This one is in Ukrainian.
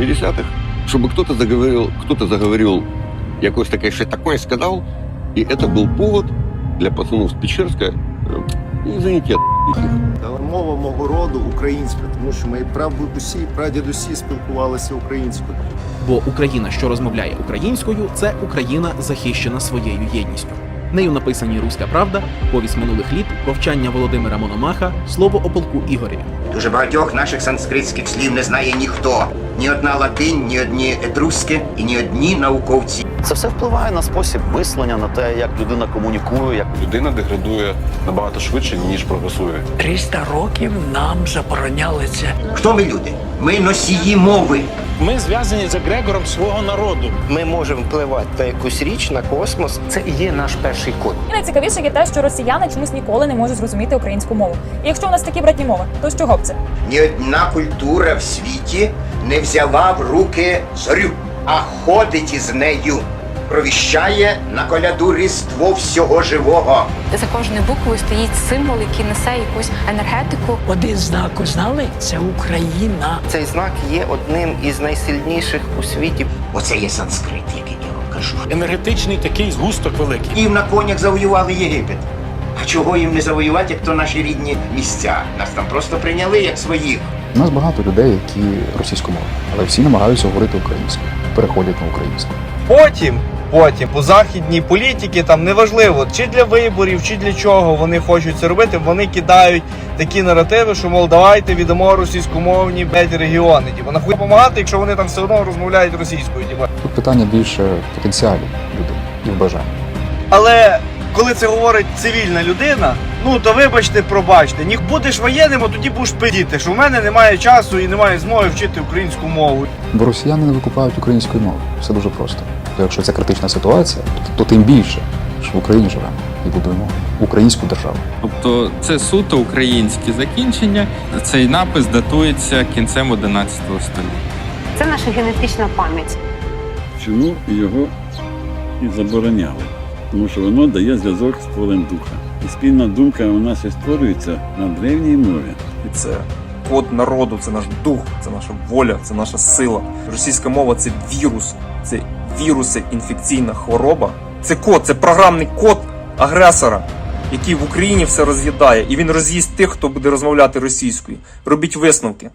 80-х, чтобы кто-то заговорил, кто-то заговорил, якось таке ще такое сказал, и это был повод для пацанов с Печерска, э, извините, от***ить их. Але мова мого роду українська, тому що мої прабабусі, прадідусі спілкувалися українською. Бо Україна, що розмовляє українською, це Україна захищена своєю єдністю. Нею написані Руська Правда, повість минулих літ, повчання Володимира Мономаха, слово о полку Ігореві. Дуже багатьох наших санскритських слів не знає ніхто. Ні одна латинь, ні одні етруски і ні одні науковці. Це все впливає на спосіб мислення, на те, як людина комунікує, як людина деградує набагато швидше, ніж прогресує. 300 років нам забороняли це. Хто ми люди? Ми носії мови. Ми зв'язані з егрегором свого народу. Ми можемо впливати на якусь річ, на космос. Це і є наш перший код. І найцікавіше є те, що росіяни чомусь ніколи не можуть зрозуміти українську мову. І якщо у нас такі братні мови, то з чого б це? Ні одна культура в світі не взяла в руки зорю, а ходить із нею. Провіщає на коляду різдво всього живого. За кожною буквою стоїть символ, який несе якусь енергетику. Один знак знали це Україна. Цей знак є одним із найсильніших у світі. Оце є санскрит, який я вам кажу. Енергетичний такий згусток великий. І на конях завоювали Єгипет. А чого їм не завоювати, як то наші рідні місця? Нас там просто прийняли як своїх. У нас багато людей, які російськомовні, але всі намагаються говорити українською, переходять на українську. Потім, потім по західній політики там неважливо, чи для виборів, чи для чого вони хочуть це робити. Вони кидають такі наративи, що мол, давайте віддамо російськомовні блядь, регіони. Типу, нахуй допомагати, якщо вони там все одно розмовляють російською. Типу. Тут питання більше в потенціалі людей і в бажанні. Але коли це говорить цивільна людина, ну то вибачте, пробачте, ні будеш воєнним, а тоді будеш пидіти, що в мене немає часу і немає змоги вчити українську мову. Бо росіяни не викупають української мови. Все дуже просто. То якщо це критична ситуація, то, то тим більше, що в Україні живемо і будуємо українську державу. Тобто це суто українське закінчення. Цей напис датується кінцем 11 століття. Це наша генетична пам'ять. Чому його і забороняли? Тому що воно дає зв'язок з полем духа. І спільна думка у нас і створюється на древній мові. І це код народу, це наш дух, це наша воля, це наша сила. Російська мова це вірус, це віруси, інфекційна хвороба. Це код, це програмний код агресора, який в Україні все роз'їдає, і він роз'їсть тих, хто буде розмовляти російською. Робіть висновки.